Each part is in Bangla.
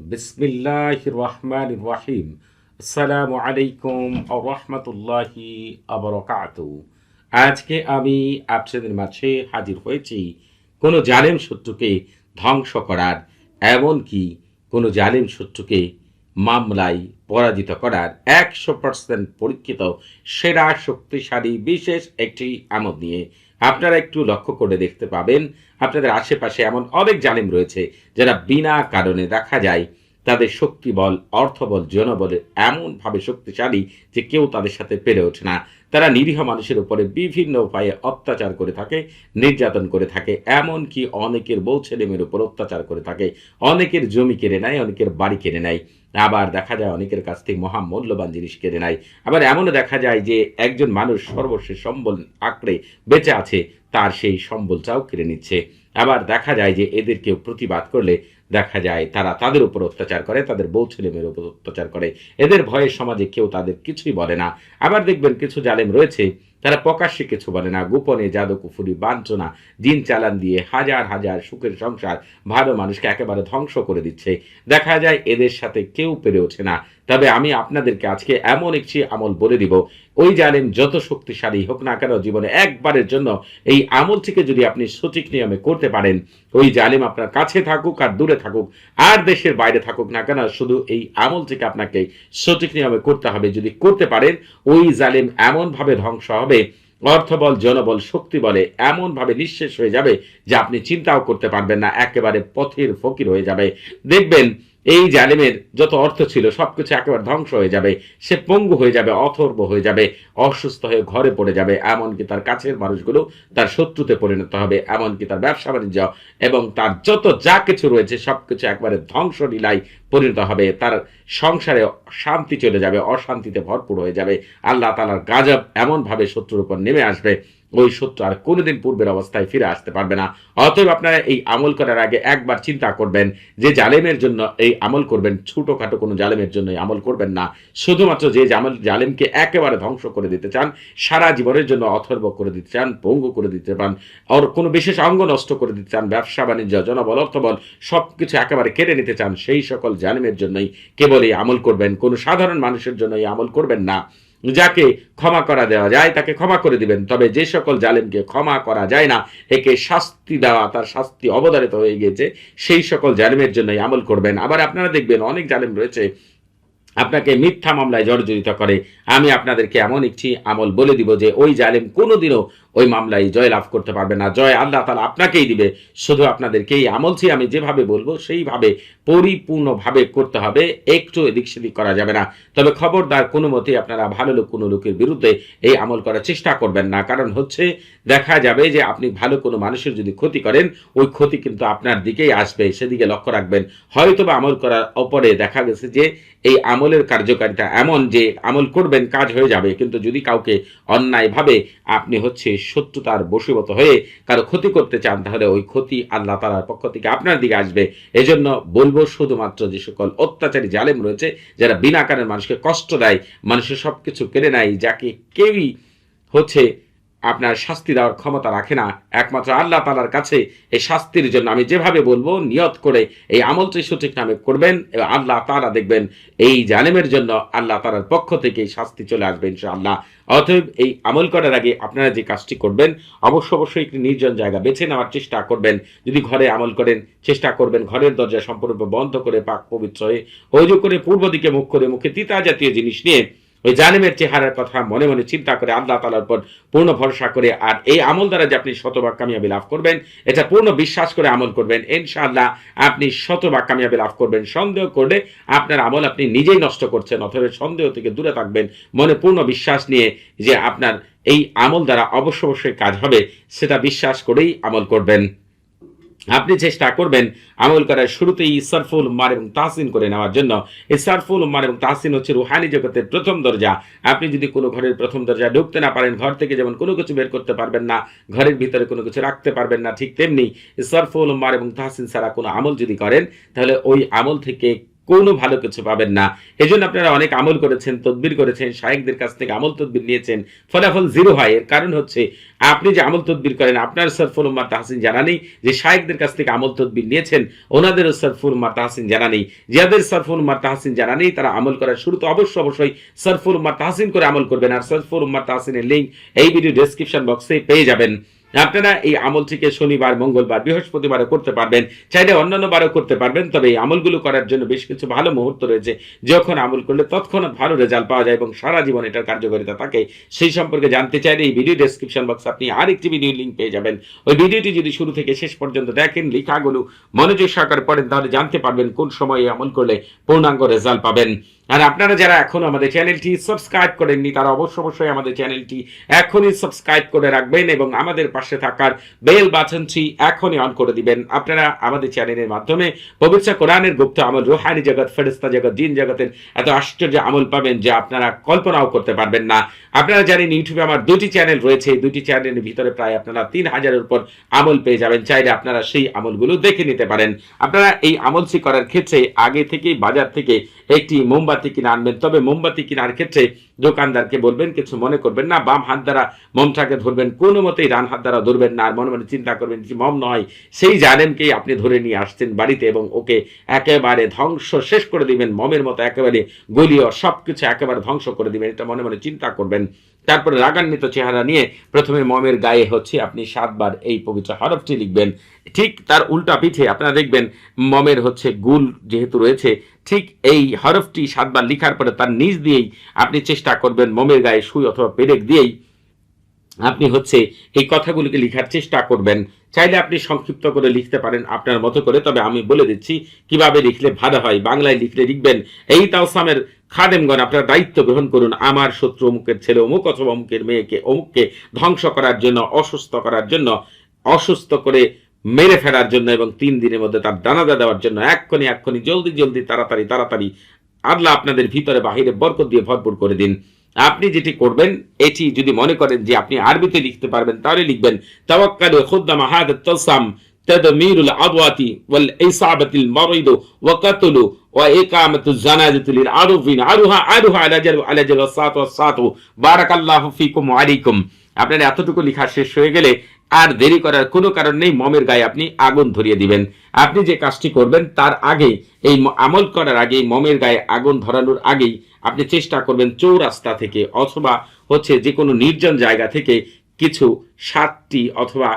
বিসমিল্লাহ রহমান রাহিম। আসসালামু আলাইকুম রহমতুল্লাহি আবরকাত আজকে আমি আপনাদের মাঝে হাজির হয়েছি কোনো জালেম শত্রুকে ধ্বংস করার, এমনকি কোনো জালেম শত্রুকে মামলায় পরাজিত করার একশো পার্সেন্ট পরীক্ষিত সেরা শক্তিশালী বিশেষ একটি আমদ নিয়ে আপনারা একটু লক্ষ্য করে দেখতে পাবেন। আপনাদের আশেপাশে এমন অনেক জালিম রয়েছে যারা বিনা কারণে দেখা যায় তাদের শক্তি বল, অর্থবল জনবলের এমনভাবে শক্তিশালী যে কেউ তাদের সাথে পেরে ওঠে না। তারা নিরীহ মানুষের উপরে বিভিন্ন উপায়ে অত্যাচার করে থাকে, নির্যাতন করে থাকে, এমনকি অনেকের বউ ছেলেমেয়ের উপর অত্যাচার করে থাকে। অনেকের জমি কেড়ে নেয়, অনেকের বাড়ি কেড়ে নেয়। আবার দেখা যায় অনেকের কাছ থেকে মহামূল্যবান জিনিস কেড়ে নেয়। আবার এমনও দেখা যায় যে একজন মানুষ সর্বশেষ সম্বল আঁকড়ে বেঁচে আছে, তার সেই সম্বলটাও কেড়ে নিচ্ছে। আবার দেখা যায় যে এদের কেউ প্রতিবাদ করলে দেখা যায় তারা তাদের উপর অত্যাচার করে, তাদের বউ ছেলেমেয়ের উপর অত্যাচার করে। এদের ভয়ে সমাজে কেউ তাদের কিছুই বলে না। আবার দেখবেন কিছু জালেম রয়েছে তারা প্রকাশ্যে কিছু বলে না। গোপনে জাদু কুফুরি বাঞ্ছনা, দিন চালান দিয়ে হাজার হাজার সুখের সংসার ভালো মানুষকে একেবারে ধ্বংস করে দিচ্ছে। দেখা যায় এদের সাথে কেউ পেরে ওঠে না। তবে আমি আপনাদেরকে আজকে এমন একটি আমল বলে দিব। ওই জালেম যত শক্তিশালী হোক না কেন জীবনে একবারের জন্য এই আমলটিকে যদি আপনি সঠিক নিয়মে করতে পারেন, ওই জালিম আপনার কাছে থাকুক আর দূরে থাকুক, আর দেশের বাইরে থাকুক না কেন, শুধু এই আমলটিকে আপনাকে সঠিক নিয়মে করতে হবে। যদি করতে পারেন, ওই জালিম এমনভাবে ধ্বংস হবে অর্থবল, জনবল শক্তি বলে এমনভাবে নিঃশেষ হয়ে যাবে যে আপনি চিন্তাও করতে পারবেন না, একেবারে পথের ফকির হয়ে যাবে। দেখবেন এই জালিমের যত অর্থ ছিল, সবকিছু একেবারে ধ্বংস হয়ে যাবে। সে পঙ্গু হয়ে যাবে, অথর্ব হয়ে যাবে, অসুস্থ হয়ে ঘরে পড়ে যাবে, এমনকি তার কাছের মানুষগুলো তার শত্রুতে পরিণত হবে, এমনকি তার ব্যবসা বাণিজ্য এবং তার যত যা কিছু রয়েছে, সবকিছু একবারে ধ্বংস লীলায় পরিণত হবে। তার সংসারে শান্তি চলে যাবে, অশান্তিতে ভরপুর হয়ে যাবে। আল্লাহ তালার গাজব এমনভাবে শত্রুর উপর নেমে আসবে। ওই শত্রু আর কোনোদিন পূর্বের অবস্থায় ফিরে আসতে পারবে না। অতএব আপনারা এই আমল করার আগে একবার চিন্তা করবেন যে জালেমের জন্য এই আমল করবেন, ছোটোখাটো কোনো জালেমের জন্য এই আমল করবেন না। শুধুমাত্র যে জামল, জালেমকে একেবারে ধ্বংস করে দিতে চান, সারা জীবনের জন্য অথর্ব করে দিতে চান পঙ্গু করে দিতে পান আর কোনো বিশেষ অঙ্গ নষ্ট করে দিতে চান, ব্যবসা, বাণিজ্য, জনবল, অর্থবল সব কিছু একেবারে কেড়ে নিতে চান, সেই সকল জালেমের জন্যই কেবল এই আমল করবেন। কোনো সাধারণ মানুষের জন্য এই আমল করবেন না। যাকে ক্ষমা করা দেওয়া যায়, তাকে ক্ষমা করে দিবেন। তবে যে সকল জালেমকে ক্ষমা করা যায় না, একে শাস্তি দেওয়া, তার শাস্তি অবদারিত হয়ে গিয়েছে, সেই সকল জালেমের জন্যই আমল করবেন। আবার আপনারা দেখবেন অনেক জালেম রয়েছে আপনাকে মিথ্যা মামলায় জর্জরিত করে। আমি আপনাদেরকে এমন একটি আমল বলে দিব যে ওই জালেম কোনোদিনও ওই মামলায় জয় লাভ করতে পারবে না। জয় আল্লাহ তালা আপনাকেই দিবে। শুধু আপনাদেরকে এই আমলটি আমি যেভাবে বলব, সেইভাবে পরিপূর্ণভাবে করতে হবে। একটু এদিক সেদিক করা যাবে না। তবে খবরদার কোনো মতেই আপনারা ভালো লোক, কোনো লোকের বিরুদ্ধে এই আমল করার চেষ্টা করবেন না। কারণ হচ্ছে, দেখা যাবে যে আপনি ভালো কোনো মানুষের যদি ক্ষতি করেন, ওই ক্ষতি কিন্তু আপনার দিকেই আসবে, সেদিকে লক্ষ্য রাখবেন। হয়তো বা আমল করার অপরে দেখা গেছে যে এই আমলের কার্যকারিতা এমন যে আমল করবেন, কাজ হয়ে যাবে। কিন্তু যদি কাউকে অন্যায়ভাবে আপনি হচ্ছে শত্রুতার বশীভূত হয়ে কারও ক্ষতি করতে চান, তাহলে ওই ক্ষতি আল্লাহ তালার পক্ষ থেকে আপনার দিকে আসবে। এজন্য বলব, শুধুমাত্র যে সকল অত্যাচারী জালেম রয়েছে, যারা বিনা কারণে মানুষকে কষ্ট দেয়, মানুষের সব কিছু কেড়ে নেয়, যাকে কেউই হচ্ছে আপনার শাস্তি দেওয়ার ক্ষমতা রাখে না। একমাত্র আল্লাহ তালার কাছে এই শাস্তির জন্য আমি যেভাবে বলব, নিয়ত করে এই আমলটি সঠিক নামে করবেন এবং আল্লাহ তালা দেখবেন এই জালেমের জন্য আল্লাহ তালার পক্ষ থেকে শাস্তি চলে আসবে ইনশাআল্লাহ। অতএব এই আমল করার আগে আপনারা যে কাজটি করবেন, অবশ্য অবশ্যই একটি নির্জন জায়গা বেছে নেওয়ার চেষ্টা করবেন। যদি ঘরে আমল করেন, চেষ্টা করবেন ঘরের দরজা সম্পূর্ণ বন্ধ করে পাক পবিত্র হয়ে, অজু করে পূর্ব দিকে মুখ করে মুখে তিতা জাতীয় জিনিস নিয়ে ওই জালিমের চেহারার কথা মনে মনে চিন্তা করে আল্লাহ তালার পর পূর্ণ ভরসা করে, আর এই আমল দ্বারা যে আপনি শতভাগ কামিয়াবি লাভ করবেন, এটা পূর্ণ বিশ্বাস করে আমল করবেন। ইনশাআল্লাহ আপনি শতভাগ কামিয়াবি লাভ করবেন। সন্দেহ করলে আপনার আমল আপনি নিজেই নষ্ট করছেন, অথবা সন্দেহ থেকে দূরে থাকবেন। মনে পূর্ণ বিশ্বাস নিয়ে যে আপনার এই আমল দ্বারা অবশ্য অবশ্যই কাজ হবে, সেটা বিশ্বাস করেই আমল করবেন। আপনি চেষ্টা করবেন আমল করার শুরুতেই ইসারফুল উম্মার এবং তাহসিন করে নেওয়ার জন্য। ইসারফুল উম্মার এবং তাহসিন হচ্ছে রুহানি জগতের প্রথম দরজা। আপনি যদি কোনো ঘরের প্রথম দরজা ঢুকতে না পারেন, ঘর থেকে যেমন কোনো কিছু বের করতে পারবেন না, ঘরের ভিতরে কোনো কিছু রাখতে পারবেন না, ঠিক তেমনি ইসারফুল উম্মার এবং তাহসিন ছাড়া কোনো আমল যদি করেন, তাহলে ওই আমল থেকে কোনো ভালো কিছু পাবেন না। এই জন্য আপনারা অনেক আমল করেছেন, তদবির করেছেন, শায়েকদের কাছ থেকে আমল তদবির নিয়েছেন। ফলাফল জিরো হয়। এর কারণ হচ্ছে, আপনি যে আমল তদবির করেন, আপনার সরফুল উম্মার তাহসিন জানা নেই। যে শায়েকদের কাছ থেকে আমল তদবির নিয়েছেন, ওনাদেরও সরফুল উম্মার তাহসিন জানা নেই। যাদের সরফুল উম্মার তাহসিন জানা নেই, তারা আমল করার শুরু তো অবশ্যই অবশ্যই সরফুল উম্মার তাহসিন করে আমল করবেন। আর সরফুল উম্মার তাহসিনের লিঙ্ক এই ভিডিও ডেসক্রিপশন বক্সে পেয়ে যাবেন। আপনারা এই আমলটিকে শনিবার, মঙ্গলবার, বৃহস্পতিবারও করতে পারবেন। চাইলে অন্যান্য বারও করতে পারবেন, তবে এই আমলগুলো করার জন্য বেশ কিছু ভালো মুহূর্ত রয়েছে। যখন আমল করলে তৎক্ষণাৎ ভালো রেজাল্ট পাওয়া যায় এবং সারা জীবন এটার কার্যকারিতা থাকে, সেই সম্পর্কে জানতে চাইলে এই ভিডিও ডেসক্রিপশন বক্সে আপনি আরেকটি ভিডিও লিঙ্ক পেয়ে যাবেন। ওই ভিডিওটি যদি শুরু থেকে শেষ পর্যন্ত দেখেন, লেখাগুলো মনোযোগ সহকারে পড়েন, তাহলে জানতে পারবেন কোন সময়ে আমল করলে পূর্ণাঙ্গ রেজাল্ট পাবেন। আর আপনারা যারা এখন আমাদের চ্যানেলটি সাবস্ক্রাইব করেননি, তারা অবশ্য অবশ্যই আমাদের চ্যানেলটি এখনই সাবস্ক্রাইব করে রাখবেন এবং আমাদের পাশে থাকার বেল বাটনটি এখনই অন করে দিবেন। আপনারা আমাদের চ্যানেলের মাধ্যমে পবিত্র কোরআনের গুপ্ত আমল, রুহানি জগৎ ফেরিস্তা জগৎ জিন জগতের এত আশ্চর্য আমল পাবেন যে আপনারা কল্পনাও করতে পারবেন না। আপনারা জানেন, ইউটিউবে আমার দুটি চ্যানেল রয়েছে। এই দুটি চ্যানেলের ভিতরে প্রায় আপনারা তিন হাজারের উপর আমল পেয়ে যাবেন। চাইলে আপনারা সেই আমলগুলো দেখে নিতে পারেন। আপনারা এই আমলটি করার ক্ষেত্রে আগে থেকেই বাজার থেকে একটি মোমবাতি কিনে আনবেন। তবে মোমবাতি কেনার ক্ষেত্রে দোকানদারকে বলবেন, কিছু মনে করবেন না, বাম হাত দ্বারা মমটাকে ধরবেন, কোনো মতেই ডান হাত দ্বারা ধরবেন না, আর মনে মনে চিন্তা করবেন যে মম নয়, সেই জানেমকেই আপনি ধরে নিয়ে আসছেন বাড়িতে এবং ওকে একেবারে ধ্বংস শেষ করে দিবেন, মমের মতো একেবারে গলিও সব কিছু একেবারে ধ্বংস করে দিবেন, এটা মনে মনে চিন্তা করবেন। তারপরে রাগান্বিত চেহারা নিয়ে প্রথমে মমের গায়ে হচ্ছে, আপনি সাতবার এই পবিত্র হরফটি লিখবেন। ঠিক তার উল্টা পিঠে আপনারা দেখবেন মমের হচ্ছে গুল যেহেতু রয়েছে ঠিক এই হরফটি সাতবার লিখার পরে তার নিচ দিয়েই আপনি চেষ্টা করবেন মমের গায়ে সুই অথবা পেরেক দিয়েই আপনি হচ্ছে এই কথাগুলিকে লিখার চেষ্টা করবেন। চাইলে আপনি সংক্ষিপ্ত করে লিখতে পারেন আপনার মতো করে, তবে আমি বলে দিচ্ছি, কীভাবে লিখলে ভালো হয়, বাংলায় লিখলে লিখবেন। এই তাওসামের খাদেমগণ আপনার দায়িত্ব গ্রহণ করুন, আমার শত্রু অমুকের ছেলে, অমুক অথবা অমুকের মেয়েকে, অমুককে ধ্বংস করার জন্য, অসুস্থ করার জন্য, অসুস্থ করে মেরে ফেলার জন্য এবং তিন দিনের মধ্যে তার দানাদা দেওয়ার জন্য এক্ষণি এক্ষণি জলদি জলদি তাড়াতাড়ি তাড়াতাড়ি আল্লাহ আপনাদের ভিতরে বাহিরে বরকত দিয়ে ভরপুর করে দিন আপনি যেটি করবেন এটি যদি মনে করেন যে আপনি আরবিতে লিখতে পারবেন তাহলে লিখবেন তাওয়াক্কালু খুদ্দাম হাদাত তাসাম تدمير العضوات والإصابة المريض وقتل وإقامة الزنازة للعرفين عروها عروها على جل على جل الصلاة والصلاة بارك الله فيكم وعليكم আপনার এতটুকু লেখা শেষ হয়ে গেলে আর দেরি করার কোনো কারণ নেই, মমের গায়ে আপনি আগুন ধরিয়ে দিবেন। আপনি যে কাজটি করবেন, তার আগে এই আমল করার আগে মমের গায়ে আগুন ধরানোর আগেই আপনি চেষ্টা করবেন চৌরাস্তা থেকে অথবা হচ্ছে যে কোনো নির্জন জায়গা থেকে কিছু সাতটি অথবা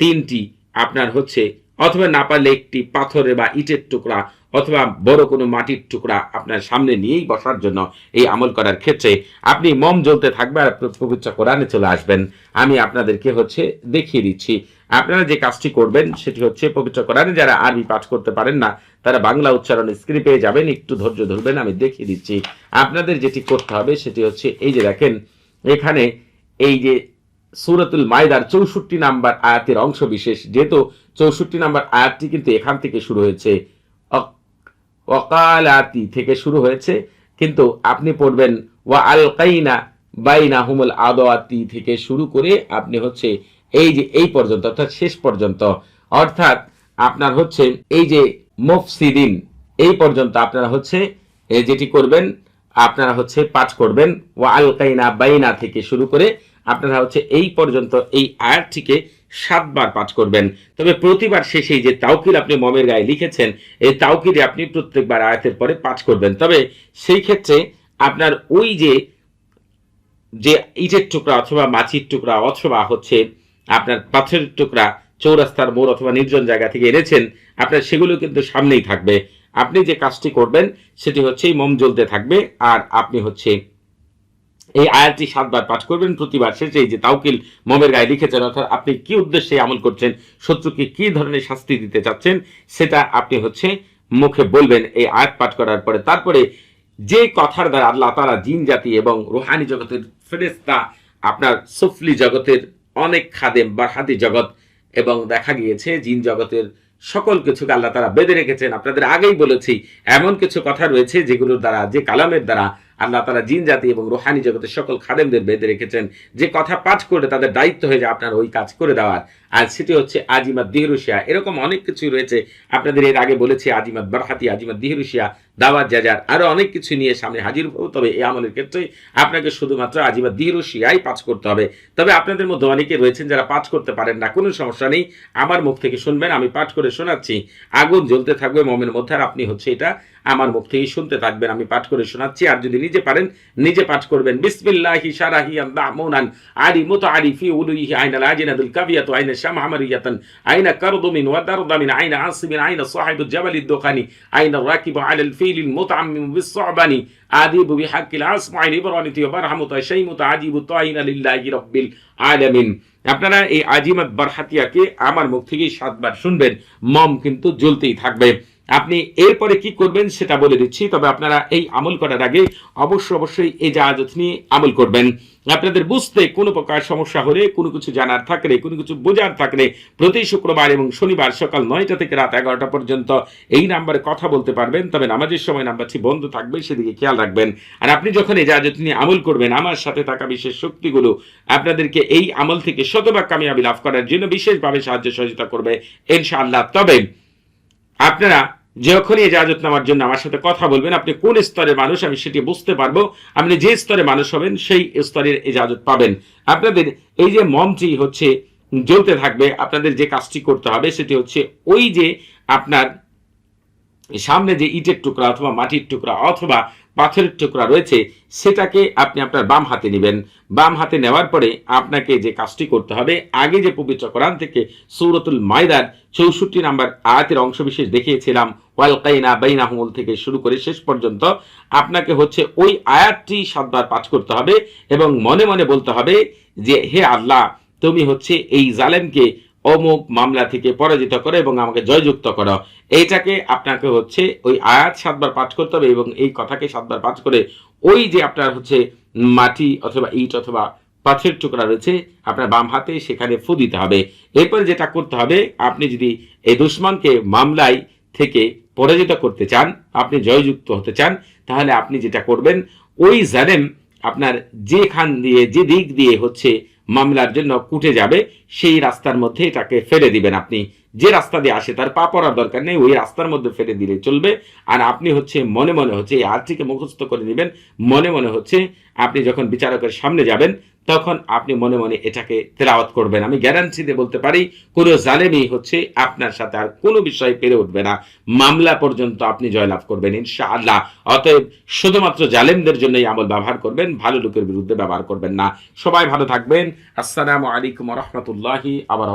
তিনটি আপনার হচ্ছে অথবা না পারলে একটি পাথরে বা ইটের টুকরা, অথবা বড় কোনো মাটির টুকরা আপনার সামনে নিয়েই বসার জন্য এই আমল করার ক্ষেত্রে আপনি মম জ্বলতে থাকবে আর পবিত্র কোরআনে চলে আসবেন। আমি আপনাদেরকে হচ্ছে দেখিয়ে দিচ্ছি। আপনারা যে কাজটি করবেন সেটি হচ্ছে পবিত্র কোরআনে যারা আরবি পাঠ করতে পারেন না, তারা বাংলা উচ্চারণ স্ক্রিন পেয়ে যাবেন। একটু ধৈর্য ধরবেন, আমি দেখিয়ে দিচ্ছি। আপনাদের যেটি করতে হবে সেটি হচ্ছে, এই যে দেখেন, এখানে এই যে সুরাতুল মাইদার চৌষট্টি নাম্বার আয়াতের অংশ বিশেষ, যেহেতু চৌষট্টি নাম্বার আয়াতটি কিন্তু এখান থেকে শুরু হয়েছে। অক- অকালাতি থেকে শুরু হয়েছে, কিন্তু আপনি পড়বেন, ওয়া আলকাইনা বাইনা হুমুল আদোয়াতি থেকে শুরু করে আপনি হচ্ছে এই যে এই পর্যন্ত, অর্থাৎ শেষ পর্যন্ত, অর্থাৎ আপনার হচ্ছে এই যে মুফসিদিন, এই পর্যন্ত আপনারা হচ্ছে যেটি করবেন, আপনারা হচ্ছে পাঠ করবেন, ওয়া আলকাইনা বাইনা থেকে শুরু করে আপনারা হচ্ছে এই পর্যন্ত এই আয়াতটিকে সাতবার পাঠ করবেন। তবে প্রতিবার শেষে যে তাওকিল আপনি মমের গায়ে লিখেছেন, এই তাওকিলে আপনি প্রত্যেকবার আয়াতের পরে পাঠ করবেন। তবে সেই ক্ষেত্রে আপনার ওই যে যে ইটের টুকরা অথবা মাছির টুকরা অথবা হচ্ছে আপনার পাথরের টুকরা চৌরাস্তার মোড় অথবা নির্জন জায়গা থেকে এনেছেন, আপনার সেগুলো কিন্তু সামনেই থাকবে। আপনি যে কাজটি করবেন, সেটি হচ্ছে মোম জ্বলতে থাকবে, আর আপনি হচ্ছে এই আয়াতটি সাতবার পাঠ করবেন, প্রতিবার শেষে যে তাওকিল মোমের গায়ে লিখেছেন, অর্থাৎ আপনি কি উদ্দেশ্যে আমল করছেন, শত্রুকে কি ধরনের শাস্তি দিতে চাচ্ছেন, সেটা আপনি হচ্ছে মুখে বলবেন এই আয়াত পাঠ করার পরে। তারপরে যে কথার দ্বারা আল্লাহ তারা জিন জাতি এবং রুহানি জগতের ফেরেস্তা আপনার সুফলি জগতের অনেক খাদেম বা হাতি জগৎ এবং দেখা গিয়েছে জিন জগতের সকল কিছুকে আল্লাহ তারা বেঁধে রেখেছেন। আপনাদের আগেই বলেছি, এমন কিছু কথা রয়েছে যেগুলোর দ্বারা, যে কালামের দ্বারা আল্লাহ তারা জিন জাতি এবং রোহানি জগতের সকল খাদেমদের বেঁধে রেখেছেন। যে কথা পাঠ করে তাদের দায়িত্ব হয়ে যায় আপনার ওই কাজ করে দেওয়ার। আর সেটি হচ্ছে আজিমাত দিহরুশিয়া। এরকম অনেক কিছু রয়েছে। আপনাদের এর আগে বলেছি আজিমাত বারহাতি আজিমাত দিহরুশিয়া, দাওয়াত জাজার, আরও অনেক কিছু নিয়ে সামনে হাজির হব। তবে এই আমলের ক্ষেত্রে আপনাকে শুধুমাত্র আজিমাত দিহরুশিয়াই পাঠ করতে হবে। তবে আপনাদের মধ্যে অনেকে রয়েছেন যারা পাঠ করতে পারেন না। কোনো সমস্যা নেই। আমার মুখ থেকে শুনবেন, আমি পাঠ করে শোনাচ্ছি। আগুন জ্বলতে থাকবে, মমের মধ্যে, আর আপনি হচ্ছে এটা আমার মুখ থেকেই শুনতে থাকবেন, আমি পাঠ করে শোনাচ্ছি। আর যদি নিজে পারেন, নিজে পাঠ করবেন। বিসমিল্লাহি শারাহি আল্লাহমুনান আরি মুতাআরিফি উলুহি আইনা লাজিনাদুল কাবিয়াতু আইনা শামহামারিয়াতান আইনা من ওয়া দারদামিন أين عاصم أين صاحب الجبل দুখানি أين الراكب على الفيل المطعم বিসসাবানি عذيب بحق আসমাইল عين ওয়া বারহামুতা শাইমুতা আজিবু তাইনা لله رب العالمين আপনারা এই আজিমাত বারহাতিয়াকে আমার মুখ থেকে সাতবার শুনবেন, মম কিন্তু জ্বলতেই থাকবে। আপনি এরপরে কি করবেন সেটা বলে দিচ্ছি, তবে আপনারা এই আমল করার আগে অবশ্যই অবশ্যই এই জাহাজত নিয়ে আমল করবেন। আপনাদের বুঝতে কোনো প্রকার সমস্যা হলে, কোনো কিছু জানার থাকলে, কোনো কিছু বোঝার থাকলে প্রতি শুক্রবার এবং শনিবার সকাল নয়টা থেকে রাত এগারোটা পর্যন্ত এই নাম্বারে কথা বলতে পারবেন, তবে নামাজের সময় নাম্বারটি বন্ধ থাকবে, সেদিকে খেয়াল রাখবেন। আর আপনি যখন এই জাহাজত নিয়ে আমল করবেন, আমার সাথে থাকা বিশেষ শক্তিগুলো আপনাদেরকে এই আমল থেকে শতভাগ কামিয়াবি লাভ করার জন্য বিশেষভাবে সাহায্য সহযোগিতা করবে, ইনশাআল্লাহ। তবে আপনারা যখনই এজাজত নেওয়ার জন্য আমার সাথে কথা বলবেন, আপনি কোন স্তরের মানুষ, আমি সেটি বুঝতে পারব। আপনি যে স্তরে মানুষ হবেন, সেই স্তরের এজাজত পাবেন। আপনাদের এই যে মমটি হচ্ছে জ্বলতে থাকবে, আপনাদের যে কাজটি করতে হবে, সেটি হচ্ছে ওই যে আপনার সামনে যে ইটের টুকরা অথবা মাটির টুকরা অথবা পাথরের টুকরা রয়েছে, সেটাকে আপনি আপনার বাম হাতে নেবেন। বাম হাতে নেওয়ার পরে আপনাকে যে কাজটি করতে হবে, আগে যে পবিত্র কোরআন থেকে সৌরতুল মাইদার চৌষট্টি নাম্বার আয়াতের অংশবিশেষ দেখিয়েছিলাম ওয়ালকাইনা বাইনাহুল থেকে শুরু করে শেষ পর্যন্ত, আপনাকে হচ্ছে ওই আয়াতটি সাতবার পাঠ করতে হবে এবং মনে মনে বলতে হবে যে, হে আল্লাহ, তুমি হচ্ছে এই জালেমকে অমুক মামলা থেকে পরাজিত করো এবং আমাকে জয়যুক্ত করো। এইটাকে আপনাকে হচ্ছে ওই আয়াত সাতবার পাঠ করতে হবে এবং এই কথাকে সাতবার পাঠ করে ওই যে আপনার হচ্ছে মাটি অথবা ইট অথবা পাথরের টুকরা রয়েছে, আপনার বাম হাতে সেখানে ফু দিতে হবে। এরপরে যেটা করতে হবে, আপনি যদি এই দুশ্মনকে মামলায় থেকে পরাজিত করতে চান, আপনি জয়যুক্ত হতে চান, তাহলে আপনি যেটা করবেন, ওই জালেম আপনার যেখান দিয়ে, যে দিক দিয়ে হচ্ছে মামলার জন্য কুটে যাবে, সেই রাস্তার মধ্যে এটাকে ফেলে দিবেন আপনি। যে রাস্তা দিয়ে আসে তার পা পড়ার দরকার নেই, ওই রাস্তার মধ্যে ফেলে দিলে চলবে। আর আপনি হচ্ছে মনে মনে হচ্ছে এই আর্থিকে মুখস্থ করে নেবেন। মনে মনে হচ্ছে আপনি যখন বিচারকের সামনে যাবেন তখন আপনি মনে মনে এটাকে তেলাওয়াত করবেন। আমি গ্যারান্টি দিয়ে বলতে পারি, কোনো জালেমি হচ্ছে আপনার সাথে আর কোনো বিষয় পেরে উঠবে না। মামলা পর্যন্ত আপনি জয়লাভ করবেন ইনশা আল্লাহ অতএব শুধুমাত্র জালেমদের জন্যই আমল ব্যবহার করবেন, ভালো লোকের বিরুদ্ধে ব্যবহার করবেন না। সবাই ভালো থাকবেন। আসসালামু আলাইকুম রহমতুল্লাহি আবার